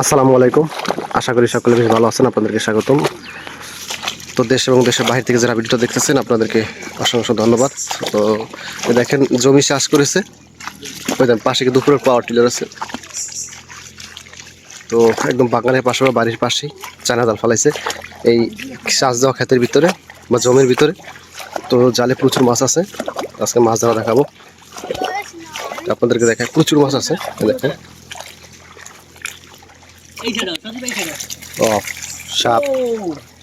আসসালামু আলাইকুম। আশা করি সকলে বেশ ভালো আছেন, আপনাদেরকে স্বাগতম। তো দেশ এবং দেশের বাইরে থেকে যারা ভিডিওটা দেখতেছেন, আপনাদেরকে অসংখ্য ধন্যবাদ। তো দেখেন, জমি চাষ করেছে। ওই দেন পাশে কি দুপুরের পাওয়ার টিলার আছে। তো একদম বাগানের পাশে বা বাড়ির পাশেই চায়না জাল ফালাইছে। এই চাষ দেওয়া ক্ষেতের ভিতরে বা জমির ভিতরে। তো জালে প্রচুর মাছ আছে। আজকে মাছ ধরা দেখাবো। আপনাদেরকে দেখায় প্রচুর মাছ আছে দেখেন। ও সাপ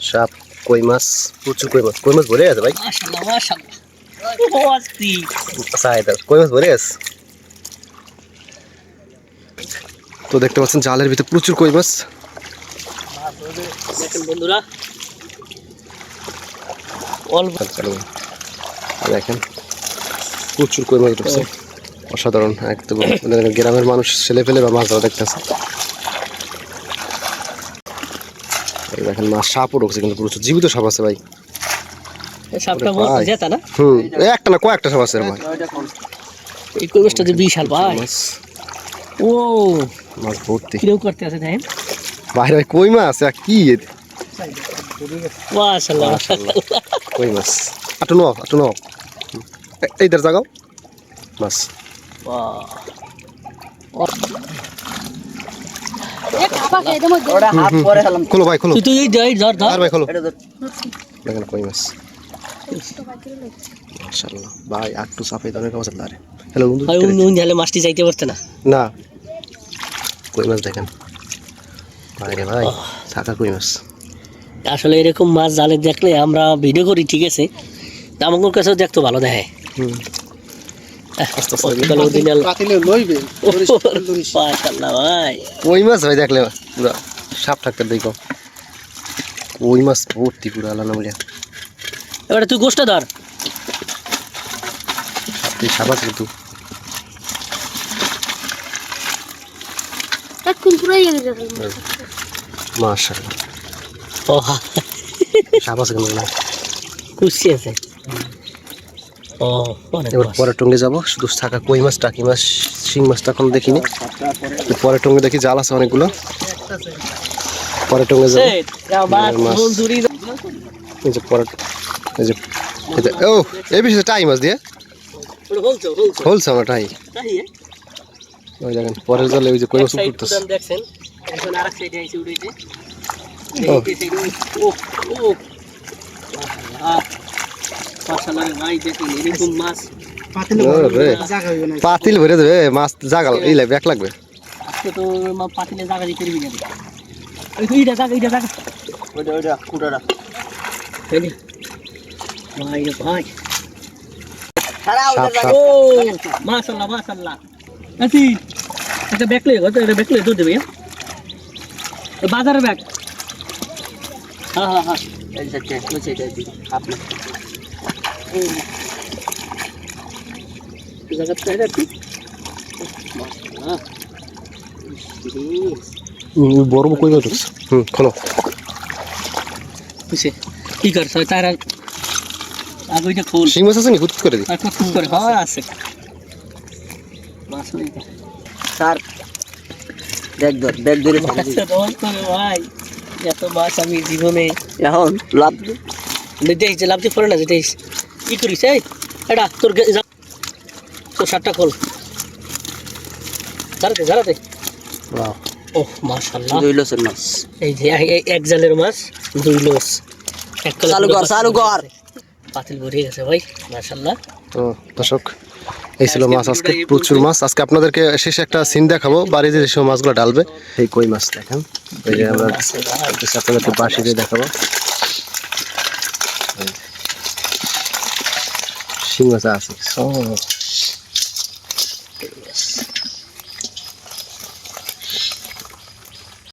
সাপ কই মাছ প্রচুর কই মাছ কই মাছ ভরে আছে ভাই? সাইডার কই মাছ ভরে আছে? তো দেখতে পাচ্ছেন জালের ভিতরে প্রচুর কই মাছ। বন্ধুরা। অল্প দেখেন প্রচুর কই মাছ ঢুকছে অসাধারণ একদম। গ্রামের মানুষ ছেলে ফেলে বা মাছ ধরা দেখতেছে। দেখেন মাছ সাপও ঢুকছে কিন্তু প্রচুর। জীবিত সাপ আছে ভাই। হুম একটা না কয়েকটা সাপ আছে রে এই কবিসটা যে বিশাল ভাই। ও মাছ ভর্তি। কীরকম করতে আছে দেখেন? বাইরে ভাই কই মাছ? আর কি মাশাআল্লাহ। কই মাছ? আটু নো আটু নো এই দের জাগাও। মাছ। ওটা হাত পরে হলাম খোলো ভাই খোলো। তুই তুই ধর ধর। ধর ভাই খোলো। দেখেন কই মাছ। মাশাআল্লাহ। ভাই আটটু সাফে ধরে কাজ আরে হ্যালো বন্ধু ভাই উনি মাছটি যাইতে পারতে না। না। কই মাছ দেখেন? ভাই রে ভাই থাকা কই মাছ? আসলে এরকম মাছ জালে দেখলে আমরা ভিডিও করি ঠিক আছে? তা আমার কাছেও দেখতে ভালো দেখে হুম। আস্তে আস্তে অরিজিনাল মাশাআল্লাহ ভাই। কই মাছ ভাই দেখলে পুরা সাপ থাকতে দেখো। কই মাছ ভর্তি পুরা আলানা বলিয়া। এবারে তুই গোষ্ঠটা ধর। তুই সাপ আছে মাশাআল্লাহ। ও কিন্তু। এবার মাছ। পরে টঙ্গে যাব। শুধু থাকা কই মাছ টাকি মাছ শিং মাছটা এখন দেখিনি। তো পরে টঙ্গে দেখি জাল আছে অনেকগুলো। পরে টঙ্গে যাব। এই, যাও মাছ, মাছ। মঞ্জুরি যে পরে এই যে ও এই বিষয়ে টাই মাছ দিয়ে। হলছে আমার টাই। তাই, ওই দেখেন পরের জালে ওই যে কই মাছ উঠতেছে। দেখছেন, এখন আরেক ও। ও, ও। পাতিল ভরে দেবে মাছ জাগাল এই লাগবে এক লাগবে আজকে তো পাতিলে জায়গা দিতে পারবি না এইটা জায়গা, এইটা জায়গা। ওইটা কুটাটা ভাই ভাই। আছি, একটা ব্যাগ লয়ে গেছে, একটা ব্যাগ লয়ে দুধ দেবে, হ্যাঁ? এ বাজারের ব্যাগ হ্যাঁ হ্যাঁ হ্যাঁ এই সাইডে ওই সাইডে দিকে আপনি এই জায়গাটা এটা কি মাশাআল্লাহ ইস, উম, বড় কই মাছ ঢুকছে হুম খোলো বুঝছে কি করছ তার আগ আগ ওইটা খোল শিং মাছ আছে নি হুট করে দি আর খুব করে হয় আছে মাছ ওই স্যার ব্যাগ ধর ব্যাগ ধরে আচ্ছা রোল করে ভাই এত মাছ আমি জীবনে এখন লাভ দেখিস লাভ দিয়ে পড়ে না যে করিস এই এটা তোর তোর শার্টটা খোল। ও মাশাল্লাহ দুই লসের মাছ। এই যে এক জালের মাছ দুই লোস। এক চালু কর, চালু কর। পাতিল ভরিয়ে গেছে ভাই মাশাল্লাহ তো দর্শক এই ছিল মাছ আজকে প্রচুর মাছ। আজকে আপনাদেরকে শেষে একটা সিন দেখাবো বাড়িতে যে সব মাছগুলো ডালবে। এই কই মাছ দেখেন? এই যে আমরা আপনাদেরকে বাসি দিয়ে দেখাবো। এই। শিং মাছ আছে ও